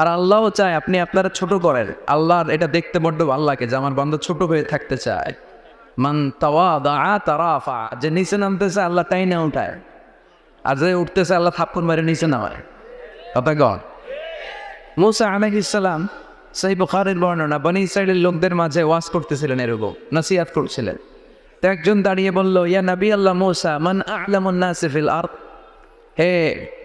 আর আল্লাহও চায় আপনি আপনারা ছোট করেন। আল্লাহর এটা দেখতে বড্ড ভালো লাগে যে আমার বান্ধব ছোট হয়ে থাকতে চায়। মান তাওয়া দা তারাফা, যে নিচে নামতেছে আল্লাহ তাই না উঠায়। আর যে উঠতেছে আল্লাহ থাপ্পর মারে নিচে নামায়। কথা গণ মুসা আলাহ ইসলাম সেই বুখারের বর্ণনা বনি ইসরায়েলের লোকদের মাঝে ওয়াজ করতেছিলেন এরকম নাসিয়াত করছিলেন। তো একজন দাঁড়িয়ে বলল, ইয়া নবী আল্লাহ মুসা, মান আলামুন নাসিফিল আর হে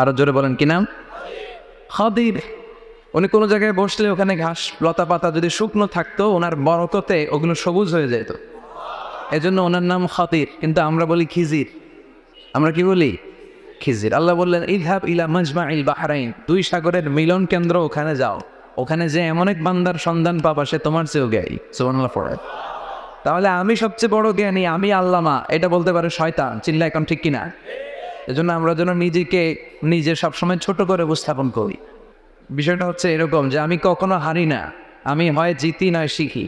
আরও জোরে বলেন কি নাম? খদির। উনি কোনো জায়গায় বসলে ওখানে ঘাস লতা পাতা যদি শুকনো থাকতো ওনার বরকতে ওগুলো সবুজ হয়ে যেত। এজন্য ওনার নাম খদির কিন্তু আমরা বলি খিজির। আমরা কি বলি? খিজির। আল্লাহ বললেন ইদহাব ইলা মজমা ইল বাহরাইন দুই সাগরের মিলন কেন্দ্র ওখানে যাও। ওখানে যে এমন এক বান্দার সন্ধান পাবা সে তোমার চেয়েও জ্ঞানী। সুবহানাল্লাহ পড়ে। তাহলে আমি সবচেয়ে বড় জ্ঞানী আমি আল্লামা এটা বলতে পারে শয়তান চিল্লা এখন ঠিক কিনা? এজন্য আমরা যেন নিজেকে নিজে সবসময় ছোট করে উপস্থাপন করি। বিষয়টা হচ্ছে এরকম যে আমি কখনো হারি না, আমি হয় জিতি নয় শিখি।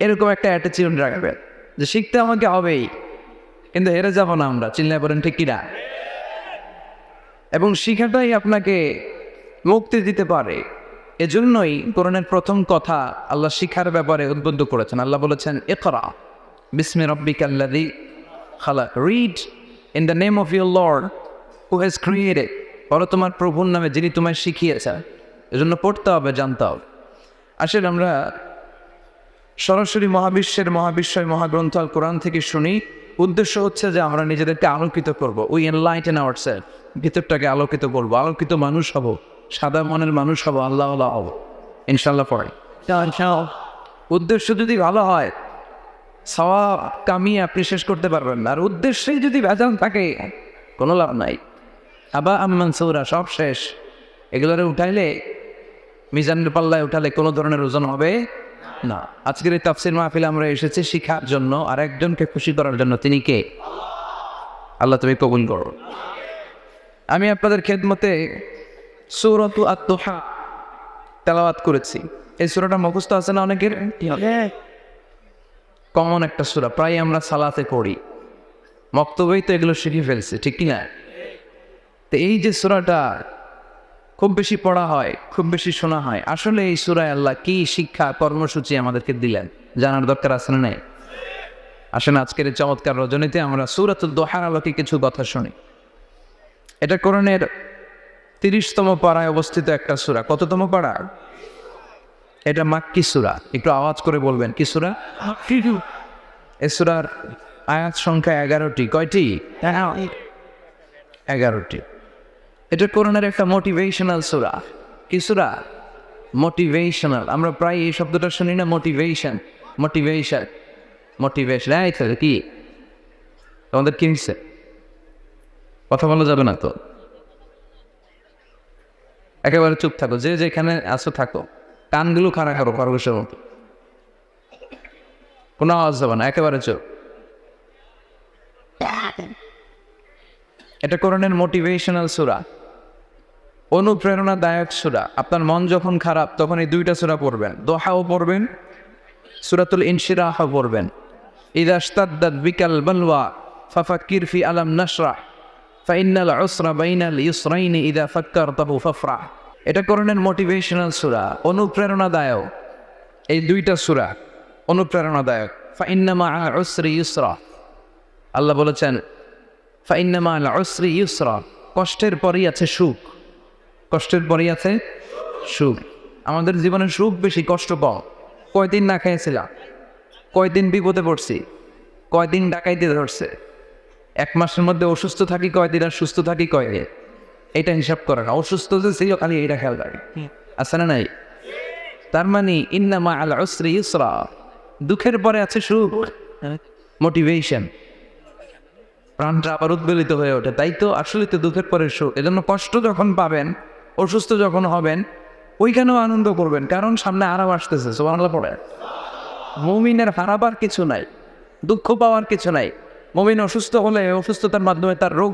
এরকম একটা অ্যাটিচিউড রাখবেন যে শিখতে আমাকে হবেই, কিন্তু হেরে যাব না আমরা, চিল্লায় পড়েন ঠিক কিনা? এবং শিখাটাই আপনাকে মুক্তি দিতে পারে। এজন্যই কোরআনের প্রথম কথা আল্লাহ শিখার ব্যাপারে উদ্বুদ্ধ করেছেন। আল্লাহ বলেছেন একরা বিসমি রব্বিক আল্লাদি খালা read in the name of your lord who has created বলো তোমার প্রভুর নামে যিনি তোমায় শিখিয়েছে এজন্য পড়তে হবে জানতে হবে। আসলে আমরা সরাসরি মহাবিশ্বের মহাবিশ্বয় মহাগ্রন্থ আল কোরআন থেকে শুনি। উদ্দেশ্য হচ্ছে যে আমরা নিজেদেরকে আলোকিত করব। উই এনলাইটেন আওয়ার সেলফ ভিতরটাকে আলোকিত করব। আলোকিত মানুষ হব। সাদা মনের মানুষ হব। আল্লাহ আল্লাহ হব ইনশাল্লাহ পড়ে উদ্দেশ্য যদি ভালো হয় সওয়া কামিয়ে আপনি শেষ করতে পারবেন না। আর উদ্দেশ্যেই যদি ভেজাল থাকে, কোনো লাভ নাই। আবা আম্মান সৌরা, সব শেষ। এগুলোরে উঠাইলে মিজানের পাল্লায় উঠালে কোনো ধরনের ওজন হবে না। আজকের এই তাফসির মাহফিলে আমরা এসেছি শিখার জন্য, আর একজনকে খুশি করার জন্য। তিনি কে? আল্লাহ তুমি কবুল করো। আমি আপনাদের খেদ খেদমতে সৌরতু আত্মহা তেলাওয়াত করেছি। এই সুরাটা মুখস্থ আছে না অনেকের? কমন একটা সুরা, প্রায় আমরা সালাতে পড়ি। মক্তবেই তো এগুলো শিখে ফেলছে, ঠিক কি না? তো এই যে সুরাটা খুব বেশি পড়া হয়, খুব বেশি শোনা হয়, আসলে এই সুরায় আল্লাহ কি শিক্ষা, কর্মসূচি আমাদেরকে দিলেন, জানার দরকার আছে না নেই? আসেন আজকের এই চমৎকার রজনীতে আমরা সুরাতুল দোহার আলোকে কিছু কথা শুনি। এটা করণের তিরিশতম পাড়ায় অবস্থিত একটা সুরা, কততম পাড়া? এটা মাক্কি সুরা। একটু আওয়াজ করে বলবেন কি সুরা? এ সুরার আয়াত সংখ্যা এগারোটি। কয়টি? এগারোটি। এটা করোনার একটা মোটিভেশনাল সুরা। কি সুরা? মোটিভেশনাল আমরা প্রায় এই শব্দটা শুনি না মোটিভেশন মোটিভেশন মোটিভেশন এই তো কি? তোমাদের কিনছে কথা বলা যাবে না তো? একেবারে চুপ থাকো। যে যেখানে আসো থাকো। কানগুলো খাড়া করো খরগোশের মতো কোনো আওয়াজ যাবে না, একেবারে চোখ এটা করণের মোটিভেশনাল সুরা। অনুপ্রেরণাদায়ক সুরা। আপনার মন যখন খারাপ, তখন এই দুইটা সুরা পড়বেন। দোহাও পড়বেন, সুরাতুল ইনশিরাহ পড়বেন। ইদাস্তাদ্দাদ বিকাল বলওয়া ফাফাক্কির ফি আলাম নাসরা ফাইনাল উসরা বাইনাল ইউসরাইনি ইদা ফাক্কার তাহু ফাফরা এটা করণের মোটিভেশনাল সুরা, অনুপ্রেরণাদায়ক। এই দুইটা সুরা, অনুপ্রেরণাদায়ক। ফাইন্নামা উসরি ইউসরা। আল্লাহ বলেছেন, ফাইন্নামা উসরি ইউসরা, কষ্টের পরেই আছে সুখ। কষ্টের পরেই আছে সুখ। আমাদের জীবনে সুখ বেশি, কষ্ট কম। কয়দিন না খেয়েছিলাম কয়দিন বিপদে পড়ছি, কয়দিন ডাকাইতে ধরছে। এক মাসের মধ্যে অসুস্থ থাকি কয়দিন আর সুস্থ থাকি কয়দিন? এটা হিসাব করে না অসুস্থ যে ছিল খালি এটা খেয়াল রাখে আছে না নাই? তার মানে ইন্নামা আল উসরি ইসরা দুঃখের পরে আছে সুখ মোটিভেশন প্রাণটা আবার উদ্বেলিত হয়ে ওঠে, তাই তো আসলে তো দুঃখের পরে সুখ। এজন্য কষ্ট যখন পাবেন, অসুস্থ যখন হবেন, ওইখানেও আনন্দ করবেন, কারণ সামনে আরাম আসতেছে সোমানলা পড়ে। মমিনের হারাবার কিছু নাই, দুঃখ পাওয়ার কিছু নাই। মমিন অসুস্থ হলে অসুস্থতার মাধ্যমে তার রোগ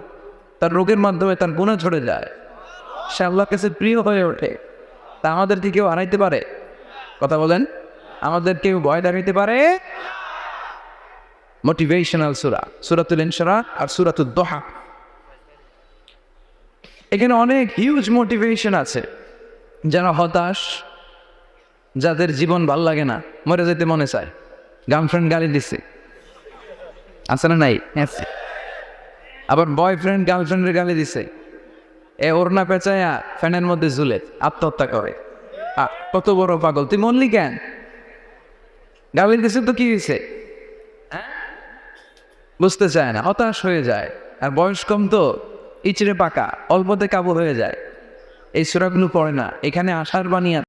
তার রোগের মাধ্যমে তার গুণা ঝরে যায়। সে আল্লাহর কাছে প্রিয় হয়ে ওঠে। তা আমাদের কি কেউ হারাইতে পারে? কথা বলেন। আমাদের কেউ ভয় দেখাইতে পারে? মোটিভেশনাল সুরা সুরাতুল ইনশরা আর সুরাতুল দোহা এখানে অনেক হিউজ মোটিভেশন আছে। যারা হতাশ, যাদের জীবন ভালো লাগে না, মরে যেতে মনে চায়। গার্লফ্রেন্ড গালি দিচ্ছে আছে না নাই? আবার বয়ফ্রেন্ড গার্লফ্রেন্ডের গালি দিছে। এ ওড়না পেঁচায়া ফ্যানের মধ্যে ঝুলে, আত্মহত্যা করে। কত বড় পাগল, তুই মনলি কেন? গালি দিছে তো কি হয়েছে হ্যাঁ? বুঝতে চায় না, হতাশ হয়ে যায়। আর বয়স কম তো, ইচড়ে পাকা, অল্পতে কাবু হয়ে যায়। এই সুরাগুলো পড়ে না, এখানে আশার আছে।